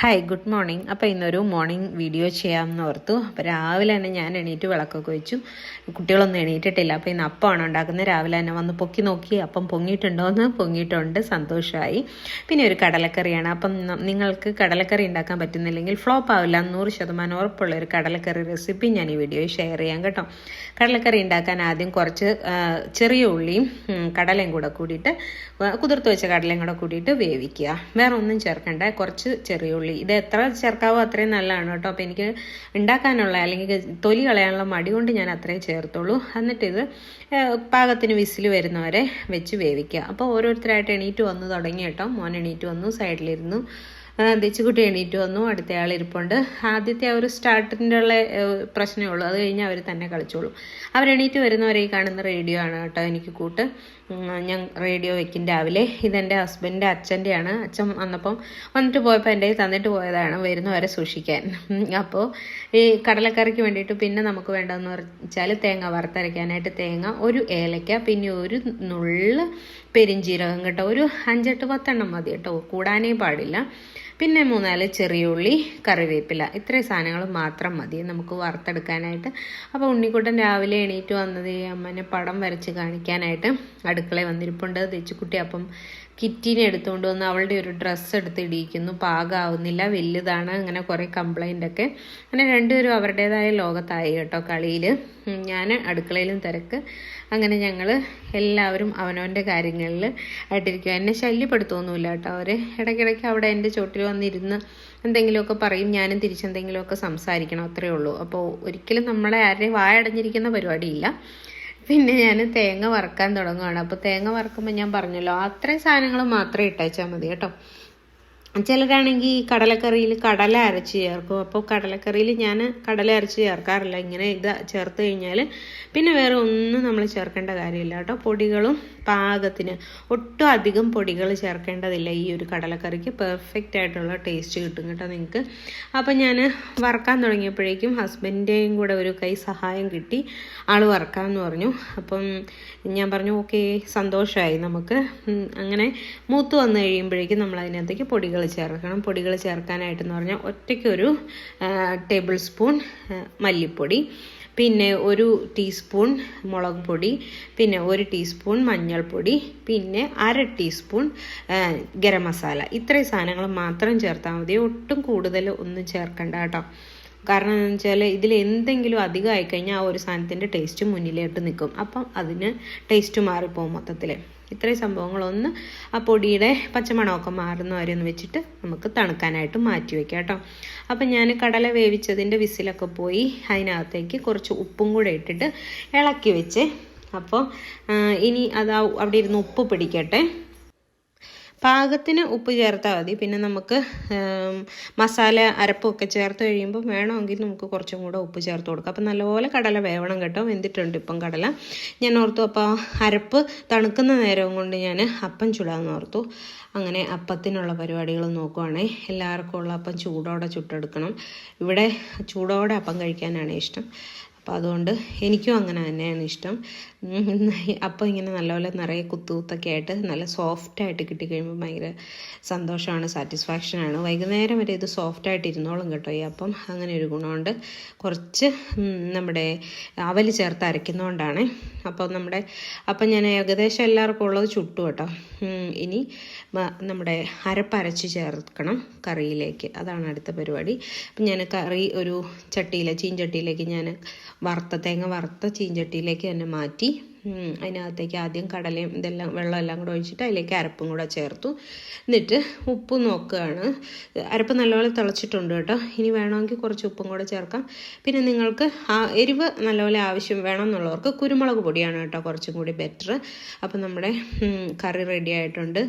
Hi good morning അപ്പോൾ ഇന്നൊരു morning video ചെയ്യാമെന്ന് ഓർത്തു. അപ്പോൾ രാവിലെ തന്നെ ഞാൻ എണീറ്റ് വിളക്കൊക്കെ വെച്ചു. കുട്ടികളൊന്നും എണീറ്റിട്ടില്ല. അപ്പോൾ ഇന്ന് അപ്പമാണ് ഉണ്ടാക്കുന്നത്. രാവിലെ തന്നെ വന്ന് പൊക്കി നോക്കി. അപ്പം പൊങ്ങിയിട്ടുണ്ടോ എന്ന് പൊങ്ങിയിട്ടുണ്ട്. സന്തോഷമായി പിന്നെ ഒരു കടലക്കറിയാണ്. അപ്പം നിങ്ങൾക്ക് കടലക്കറി ഉണ്ടാക്കാൻ പറ്റുന്നില്ലെങ്കിൽ ഫ്ലോപ്പ് ആവില്ല. നൂറ് ശതമാനം ഉറപ്പുള്ള ഒരു കടലക്കറി റെസിപ്പി ഞാൻ ഈ വീഡിയോയിൽ ഷെയർ ചെയ്യാം കേട്ടോ. കടലക്കറി ഉണ്ടാക്കാൻ ആദ്യം കുറച്ച് ചെറിയ ഉള്ളിയും കടലയും കൂടെ കൂടിയിട്ട് കുതിർത്ത് വെച്ച കടലയും കൂടെ കൂടിയിട്ട് വേവിക്കുക. വേറെ ഒന്നും ചേർക്കണ്ട. കുറച്ച് ചെറിയ ഉള്ളി ഇത് എത്ര ചേർക്കാവോ അത്രയും നല്ലതാണ് കേട്ടോ. അപ്പോൾ എനിക്ക് ഉണ്ടാക്കാനുള്ള അല്ലെങ്കിൽ തൊലി കളയാനുള്ള മടി കൊണ്ട് ഞാൻ അത്രയും ചേർത്തുള്ളൂ. എന്നിട്ടിത് പാകത്തിന് വിസിൽ വരുന്നവരെ വെച്ച് വേവിക്കുക. അപ്പോൾ ഓരോരുത്തരായിട്ട് എണീറ്റ് വന്നു തുടങ്ങി കേട്ടോ. മോൻ എണീറ്റ് വന്നു സൈഡിലിരുന്നു. ദച്ചുകുട്ടി എണീറ്റ് വന്നു അടുത്ത ആൾ ഇരിപ്പുണ്ട്. ആദ്യത്തെ ആ ഒരു സ്റ്റാർട്ടിന്റെ ഉള്ള പ്രശ്നമേ ഉള്ളൂ. അത് കഴിഞ്ഞ് അവർ തന്നെ കളിച്ചോളും. അവർ എണീറ്റ് വരുന്നവരെ ഈ കാണുന്ന റേഡിയോ ആണ് കേട്ടോ എനിക്ക് കൂട്ട്. ഞാൻ റേഡിയോ വെക്കും രാവിലെ. ഇതെന്റെ ഹസ്ബൻഡിന്റെ അച്ഛന്റെയാണ്. അച്ഛൻ വന്നപ്പം വന്നിട്ട് പോയപ്പോൾ എന്റെ തന്നിട്ട് പോയതാണ് വരുന്നവരെ സൂക്ഷിക്കാൻ. അപ്പോൾ ഈ കടലക്കറിക്ക് വേണ്ടിയിട്ട് പിന്നെ നമുക്ക് വേണ്ടതെന്ന് വെച്ചാൽ തേങ്ങ വറുത്തരയ്ക്കാനായിട്ട് തേങ്ങ ഒരു ഏലയ്ക്ക പിന്നെ ഒരു നുള്ള് പെരിഞ്ചീരകം കേട്ടോ. ഒരു അഞ്ചെട്ട് പത്തെണ്ണം മതി കേട്ടോ. കൂടാനേ പാടില്ല. പിന്നെ മൂന്നാൽ ചെറിയ ഉള്ളി കറിവേപ്പില. ഇത്രയും സാധനങ്ങൾ മാത്രം മതി. നമുക്ക് വറുത്തെടുക്കാനായിട്ട്. അപ്പോൾ ഉണ്ണിക്കുട്ടൻ രാവിലെ എണീറ്റ് വന്നത് അമ്മനെ പടം വരച്ച് കാണിക്കാനായിട്ട് അടുക്കളയിൽ വന്നിരിപ്പുണ്ട്. തെച്ചുക്കുട്ടി അപ്പം കിറ്റിനെ എടുത്തുകൊണ്ട് വന്ന് അവളുടെ ഒരു ഡ്രസ്സ് എടുത്ത് ഇടിയിക്കുന്നു. പാകാവുന്നില്ല വലുതാണ്. അങ്ങനെ കുറേ കംപ്ലൈന്റ് ഒക്കെ. അങ്ങനെ രണ്ടുപേരും അവരുടേതായ ലോകത്തായി കേട്ടോ കളിയിൽ ഞാൻ അടുക്കളയിലും തിരക്ക്. അങ്ങനെ ഞങ്ങൾ എല്ലാവരും അവനവന്റെ കാര്യങ്ങളിൽ ആയിട്ടിരിക്കും എന്നെ ശല്യപ്പെടുത്തൊന്നുമില്ല കേട്ടോ അവർ ഇടയ്ക്കിടയ്ക്ക് അവിടെ എന്റെ ചോട്ടിൽ വന്നിരുന്ന് എന്തെങ്കിലുമൊക്കെ പറയും. ഞാനും തിരിച്ചെന്തെങ്കിലുമൊക്കെ സംസാരിക്കണം. അത്രയേ ഉള്ളൂ. അപ്പോൾ ഒരിക്കലും നമ്മളെ ആരുടെയും വായടഞ്ഞിരിക്കുന്ന പരിപാടിയില്ല. പിന്നെ ഞാൻ തേങ്ങ വറുക്കാൻ തുടങ്ങുകയാണ് അപ്പോൾ തേങ്ങ വറുക്കുമ്പോൾ ഞാൻ പറഞ്ഞല്ലോ അത്രയും സാധനങ്ങൾ മാത്രമേ ഇട്ടേച്ചാൽ മതി കേട്ടോ. ചിലരാണെങ്കിൽ കടലക്കറിയിൽ കടല അരച്ച് ചേർക്കും. അപ്പോൾ കടലക്കറിയിൽ ഞാൻ കടല അരച്ച് ചേർക്കാറില്ല. ഇങ്ങനെ ഇത് ചേർത്ത് കഴിഞ്ഞാൽ പിന്നെ വേറെ ഒന്നും നമ്മൾ ചേർക്കേണ്ട കാര്യമില്ല കേട്ടോ. പൊടികളും പാകത്തിന് ഒട്ടും അധികം പൊടികൾ ചേർക്കേണ്ടതില്ല ഈ ഒരു കടലക്കറിക്ക്. പെർഫെക്റ്റ് ആയിട്ടുള്ള ടേസ്റ്റ് കിട്ടും കേട്ടോ നിങ്ങൾക്ക്. അപ്പോൾ ഞാൻ വറക്കാൻ തുടങ്ങിയപ്പോഴേക്കും ഹസ്ബൻഡിന്റെയും കൂടെ ഒരു കൈ സഹായം കിട്ടി. ആൾ വറക്കാമെന്ന് പറഞ്ഞു. അപ്പം ഞാൻ പറഞ്ഞു ഓക്കെ സന്തോഷമായി നമുക്ക്. അങ്ങനെ മൂത്ത് വന്നു കഴിയുമ്പോഴേക്കും നമ്മൾ അതിനകത്തേക്ക് പൊടികൾ ചേർക്കണം. പൊടികൾ ചേർക്കാനായിട്ടെന്ന് പറഞ്ഞാൽ ഒറ്റയ്ക്കൊരു ടേബിൾ സ്പൂൺ മല്ലിപ്പൊടി പിന്നെ ഒരു ടീസ്പൂൺ മുളക് പൊടി പിന്നെ ഒരു ടീസ്പൂൺ മഞ്ഞൾപ്പൊടി പിന്നെ അര ടീസ്പൂൺ ഗരം മസാല. ഇത്രയും സാധനങ്ങൾ മാത്രം ചേർത്താൽ മതി. ഒട്ടും കൂടുതൽ ഒന്നും ചേർക്കണ്ട കേട്ടോ. കാരണം എന്ന് വെച്ചാൽ ഇതിൽ എന്തെങ്കിലും അധികം ആയിക്കഴിഞ്ഞാൽ ആ ഒരു സാധനത്തിന്റെ ടേസ്റ്റ് മുന്നിലോട്ട് നിൽക്കും അപ്പം അതിന് ടേസ്റ്റ് മാറിപ്പോകും മൊത്തത്തിൽ ഇത്രയും സംഭവങ്ങളൊന്ന് ആ പൊടിയുടെ പച്ചമണമൊക്കെ മാറുന്ന വരെ ഒന്ന് വെച്ചിട്ട് നമുക്ക് തണുക്കാനായിട്ട് മാറ്റി വെക്കാം കേട്ടോ. അപ്പം ഞാൻ കടല വേവിച്ചതിന്റെ വിസിലൊക്കെ പോയി അതിനകത്തേക്ക് കുറച്ച് ഉപ്പും കൂടെ ഇട്ടിട്ട് ഇളക്കി വെച്ച്. അപ്പോൾ ഇനി അത് അവിടെ ഇരുന്ന് ഉപ്പ് പിടിക്കട്ടെ. പാകത്തിന് ഉപ്പ് ചേർത്താൽ മതി. പിന്നെ നമുക്ക് മസാല അരപ്പൊക്കെ ചേർത്ത് കഴിയുമ്പോൾ വേണമെങ്കിൽ നമുക്ക് കുറച്ചും കൂടെ ഉപ്പ് ചേർത്ത് കൊടുക്കാം. അപ്പം നല്ലപോലെ കടല വേവണം കേട്ടോ. വെന്തിട്ടുണ്ട് ഇപ്പം കടല. ഞാൻ ഓർത്തു അപ്പോൾ അരപ്പ് തണുക്കുന്ന നേരം കൊണ്ട് ഞാൻ അപ്പം ചുടാമെന്ന് ഓർത്തു. അങ്ങനെ അപ്പത്തിനുള്ള പരിപാടികൾ നോക്കുവാണേ. എല്ലാവർക്കും ഉള്ള അപ്പം ചൂടോടെ ചുട്ടെടുക്കണം. ഇവിടെ ചൂടോടെ അപ്പം കഴിക്കാനാണ് ഇഷ്ടം. അപ്പോൾ അതുകൊണ്ട് എനിക്കും അങ്ങനെ തന്നെയാണ് ഇഷ്ടം. അപ്പോൾ അപ്പം ഇങ്ങനെ നല്ലപോലെ നിറയെ കുത്തു കുത്തൊക്കെ ആയിട്ട് നല്ല സോഫ്റ്റായിട്ട് കിട്ടിക്കഴിയുമ്പോൾ ഭയങ്കര സന്തോഷമാണ് സാറ്റിസ്ഫാക്ഷനാണ് വൈകുന്നേരം വരെ ഇത് സോഫ്റ്റായിട്ട് ഇരുന്നോളും കേട്ടോ ഈ അപ്പം. അങ്ങനെ ഒരു ഗുണമുണ്ട്. കുറച്ച് നമ്മുടെ അവൽ ചേർത്ത് അരയ്ക്കുന്നതുകൊണ്ടാണ് അപ്പോൾ നമ്മുടെ അപ്പം ഞാൻ ഏകദേശം എല്ലാവർക്കും ഉള്ളത് ചുട്ടു കേട്ടോ. ഇനി നമ്മുടെ അരപ്പരച്ച് ചേർക്കണം കറിയിലേക്ക്. അതാണ് അടുത്ത പരിപാടി. അപ്പം ഞാൻ കറി ഒരു ചട്ടിയിലെ ചീൻചട്ടിയിലേക്ക് ഞാൻ വറുത്ത തേങ്ങ വറുത്ത ചീഞ്ചട്ടിയിലേക്ക് തന്നെ മാറ്റി അതിനകത്തേക്ക് ആദ്യം കടലയും ഇതെല്ലാം വെള്ളം എല്ലാം കൂടെ ഒഴിച്ചിട്ട് അതിലേക്ക് അരപ്പും കൂടെ ചേർത്തു. എന്നിട്ട് ഉപ്പ് നോക്കുകയാണ്. അരപ്പ് നല്ലപോലെ തിളച്ചിട്ടുണ്ട് കേട്ടോ. ഇനി വേണമെങ്കിൽ കുറച്ച് ഉപ്പും കൂടെ ചേർക്കാം. പിന്നെ നിങ്ങൾക്ക് ആ എരിവ് നല്ലപോലെ ആവശ്യം വേണം എന്നുള്ളവർക്ക് കുരുമുളക് പൊടിയാണ് കേട്ടോ കുറച്ചും കൂടി ബെറ്റർ അപ്പം നമ്മുടെ കറി റെഡി ആയിട്ടുണ്ട്.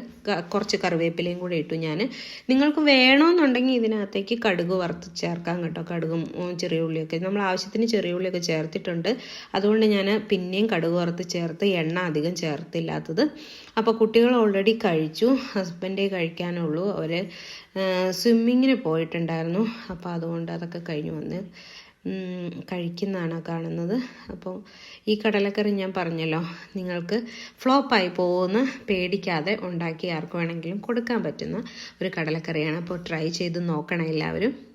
കുറച്ച് കറിവേപ്പിലയും കൂടി ഇട്ടു ഞാൻ. നിങ്ങൾക്ക് വേണമെന്നുണ്ടെങ്കിൽ ഇതിനകത്തേക്ക് കടുക് വറുത്ത് ചേർക്കാം കേട്ടോ. കടുകും ചെറിയ ഉള്ളിയൊക്കെ. നമ്മൾ ആവശ്യത്തിന് ചെറിയ ഉള്ളിയൊക്കെ ചേർത്തിട്ടുണ്ട്. അതുകൊണ്ട് ഞാൻ പിന്നെയും കടുക് വറുത്ത് ചേർത്ത് എണ്ണ അധികം ചേർത്തില്ലാത്തത്. അപ്പോൾ കുട്ടികൾ ഓൾറെഡി കഴിച്ചു. ഹസ്ബൻഡേ കഴിക്കാനുള്ളൂ. അവർ സ്വിമ്മിങ്ങിന് പോയിട്ടുണ്ടായിരുന്നു. അപ്പോൾ അതുകൊണ്ട് അതൊക്കെ കഴിഞ്ഞ് വന്ന് കഴിക്കുന്നതാണ് കാണുന്നത്. അപ്പോൾ ഈ കടലക്കറി ഞാൻ പറഞ്ഞല്ലോ നിങ്ങൾക്ക് ഫ്ലോപ്പായി പോകുമെന്ന് പേടിക്കാതെ ഉണ്ടാക്കി ആർക്ക് വേണമെങ്കിലും കൊടുക്കാൻ പറ്റുന്ന ഒരു കടലക്കറിയാണ്. അപ്പോൾ ട്രൈ ചെയ്ത് നോക്കണം എല്ലാവരും.